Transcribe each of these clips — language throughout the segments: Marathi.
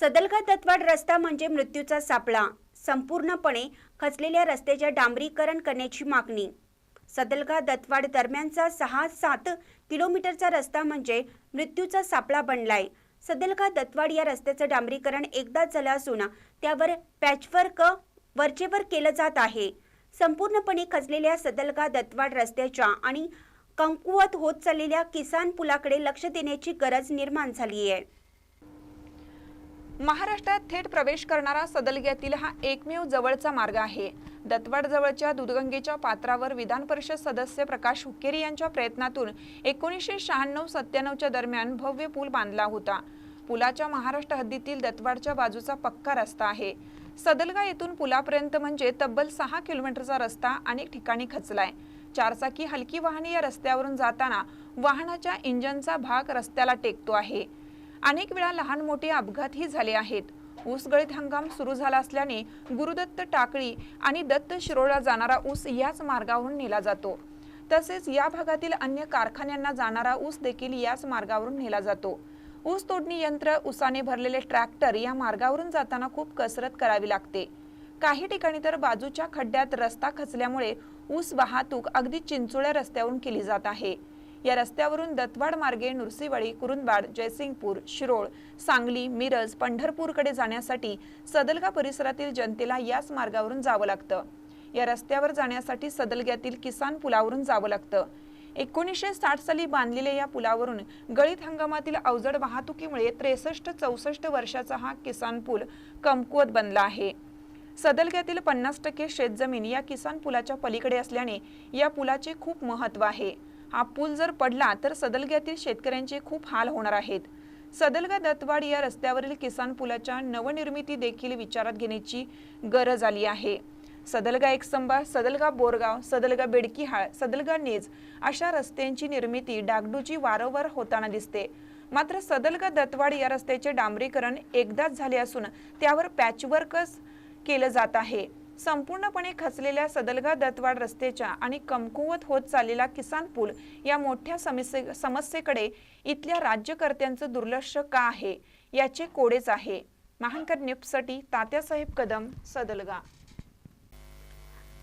सदलगा दत्तवाड रस्ता म्हणजे मृत्यूचा सापळा. संपूर्णपणे खचलेल्या रस्त्याच्या डांबरीकरण करण्याची मागणी. सदलगा दत्तवाड दरम्यानचा सहा सात किलोमीटरचा रस्ता म्हणजे मृत्यूचा सापळा बनलाय. सदलगा दत्वाड या रस्त्याचं डांबरीकरण एकदाच झालं असून त्यावर पॅचवर्क वरचेवर केलं जात आहे. संपूर्णपणे खचलेल्या सदलगा दत्तवाड रस्त्याच्या आणि कमकुवत होत चाललेल्या किसान पुलाकडे लक्ष देण्याची गरज निर्माण झाली आहे महाराष्ट्रात थेट प्रवेश करणारा सदलग्यातील हा एकमेव जवळचा मार्ग आहे. दत्तवाडजवळच्या दुधगंगेच्या पात्रावर विधान परिषद सदस्य प्रकाश हुक्केरी यांच्या प्रयत्नातून एकोणीसशे शहाण्णव सत्त्याण्णवच्या दरम्यान भव्य पूल बांधला होता. पुलाच्या महाराष्ट्र हद्दीतील दत्तवाडच्या बाजूचा पक्का रस्ता आहे. सदलगा येथून पुलापर्यंत म्हणजे तब्बल सहा किलोमीटरचा रस्ता अनेक ठिकाणी खचलाय. चारचाकी हलकी वाहने या रस्त्यावरून जाताना वाहनाच्या इंजनचा भाग रस्त्याला टेकतो आहे. अनेक वेळा लहान मोठे अपघातही झाले आहेत. ऊसगळीत हंगाम सुरू झाला असल्याने गुरुदत्त टाकळी आणि दत्त शिरोळला जाणारा ऊस याच मार्गावरून नेला जातो. तसेच या भागातील अन्य कारखान्यांना जाणारा ऊस देखील याच मार्गावरून नेला जातो. ऊस तोडणी यंत्र उसाने भरलेले ट्रॅक्टर या मार्गावरून जाताना खूप कसरत करावी लागते. काही ठिकाणी तर बाजूच्या खड्ड्यात रस्ता खचल्यामुळे ऊस वाहतूक अगदी चिंचोळ्या रस्त्यावरून केली जात आहे. या रस्त्यावरून दत्तवाड मार्गे नुरसीवळी कुरुंदवाड जयसिंगपूर शिरोळ सांगली मिरज पंढरपूरकडे जाण्यासाठी सदलगा परिसरातील जनतेला याच मार्गावरून जावं लागतं. या रस्त्यावर जाण्यासाठी सदलग्यातील किसान पुलावरून जावं लागतं. एकोणीसशे साठ साली बांधलेल्या या पुलावरून गळीत हंगामातील अवजड वाहतुकीमुळे त्रेसष्ट चौसष्ट वर्षाचा हा किसान पूल कमकुवत बनला आहे. सदलग्यातील पन्नास टक्के शेतजमीन या किसान पुलाच्या पलीकडे असल्याने या पुलाचे खूप महत्त्व आहे. हा पूल जर पडला तर सदलग्यातील शेतकऱ्यांचे खूप हाल होणार आहेत. सदलगा दत्तवाड या रस्त्यावरील किसान पुलाच्या नवनिर्मिती देखील विचारात घेण्याची गरज आली आहे. सदलगा एकसंबा सदलगा बोरगाव सदलगा बेडकीहाळ सदलगा नेज अशा रस्त्यांची निर्मिती डागडूची वारंवार होताना दिसते. मात्र सदलगा दत्तवाड या रस्त्याचे डांबरीकरण एकदाच झाले असून त्यावर पॅचवर्कच केलं जात आहे. संपूर्णपणे खचलेल्या सदलगा दत्तवाड रस्त्याच्या आणि कमकुवत होत चाललेला किसान पूल या मोठ्या समस्ये समस्येकडे इथल्या राज्यकर्त्यांचं दुर्लक्ष का आहे? याचे कोडेच आहे. महानकर न्यूजसाठी तात्यासाहेब कदम सदलगा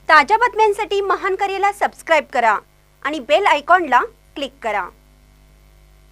ताज्या बातम्यांसाठी महानकरेला सबस्क्राईब करा आणि बेल आयकॉनला क्लिक करा.